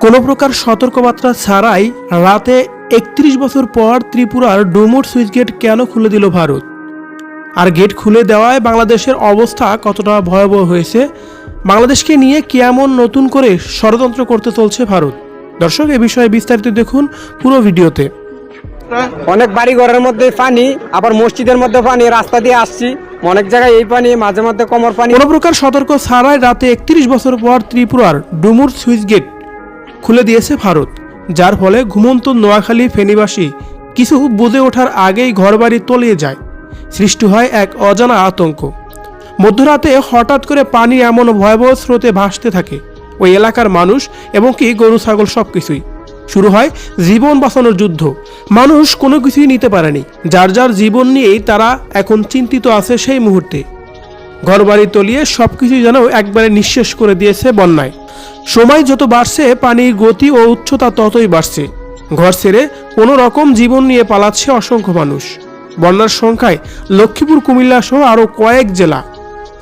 কোনো প্রকার সতর্কবার্তা ছাড়াই রাতে একত্রিশ বছর পর ত্রিপুরার ডুমুর সুইচ গেট কেন খুলে দিল ভারত? আর গেট খুলে দেওয়ায় বাংলাদেশের অবস্থা কতটা ভয়াবহ হয়েছে বাংলাদেশকে নিয়ে কেমন নতুন করে ষড়যন্ত্র করতে চলছে ভারত। দর্শক এ বিষয়ে বিস্তারিত দেখুন পুরো ভিডিওতে। অনেক বাড়ি ঘরের মধ্যে পানি আবার মসজিদের মধ্যে পানি রাস্তা দিয়ে আসছি। অনেক জায়গায় এই পানি মাঝে মধ্যে কমর পানি। কোনো প্রকার সতর্ক ছাড়াই রাতে একত্রিশ বছর পর ত্রিপুরার ডুমুর সুইচ গেট খুলে দিয়েছে ভারত যার ফলে ঘুমন্ত নোয়াখালী ফেনীবাসী কিছু বুঝে ওঠার আগেই ঘরবাড়ি তলিয়ে যায়। সৃষ্টি হয় এক অজানা আতঙ্ক। মধ্যরাতে হঠাৎ করে পানি এমন ভয়াবহ স্রোতে ভাসতে থাকে। ওই এলাকার মানুষ এবং কি গরু, ছাগল সব কিছুই শুরু হয় জীবন বাঁচানোর যুদ্ধ। মানুষ কোনো কিছুই নিতে পারেনি। যার যার জীবন নিয়েই তারা এখন চিন্তিত আছে সেই মুহূর্তে। ঘরবাড়ি তলিয়ে সবকিছু যেন একবারে নিঃশেষ করে দিয়েছে বন্যায়। সময় যত বাড়ছে, পানির গতি ও উচ্চতা ততই বাড়ছে। ঘর ছেড়ে কোনো রকম জীবন নিয়ে পালাচ্ছে অসংখ্য মানুষ। বন্যার সংখ্যায় লক্ষ্মীপুর, কুমিল্লা সহ আরও কয়েক জেলা।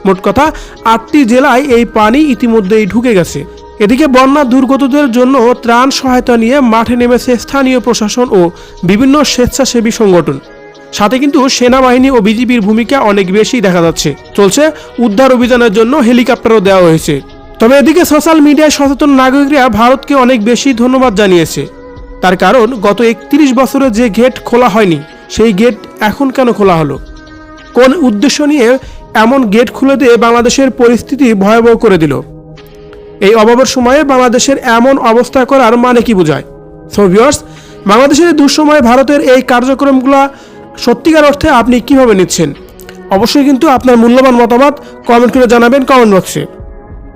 মোট কথা, আটটি জেলায় এই পানি ইতিমধ্যেই ঢুকে গেছে। এদিকে বন্যা দুর্গতদের জন্য ত্রাণ সহায়তা নিয়ে মাঠে নেমেছে স্থানীয় প্রশাসন ও বিভিন্ন স্বেচ্ছাসেবী সংগঠন। সাথে কিন্তু সেনাবাহিনী ও বিজিবির ভূমিকা অনেক বেশি দেখা যাচ্ছে। চলছে উদ্ধার অভিযানের জন্য হেলিকপ্টারও দেওয়া হয়েছে। তবে এদিকে সোশ্যাল মিডিয়ায় সচেতন নাগরিকরা ভারতকে অনেক বেশি ধন্যবাদ জানিয়েছে। তার কারণ, গত একত্রিশ বছরে যে গেট খোলা হয়নি, সেই গেট এখন কেন খোলা হলো? কোন উদ্দেশ্য নিয়ে এমন গেট খুলে দিয়ে বাংলাদেশের পরিস্থিতি ভয়াবহ করে দিল। এই অভাবের সময়ে বাংলাদেশের এমন অবস্থা করার মানে কি বোঝায়? সো ভিউয়ার্স বাংলাদেশের দুঃসময়ে ভারতের এই কার্যক্রমগুলো সত্যিকার অর্থে আপনি কীভাবে নিচ্ছেন? অবশ্যই কিন্তু আপনার মূল্যবান মতামত কমেন্ট করে জানাবেন কমেন্ট বক্সে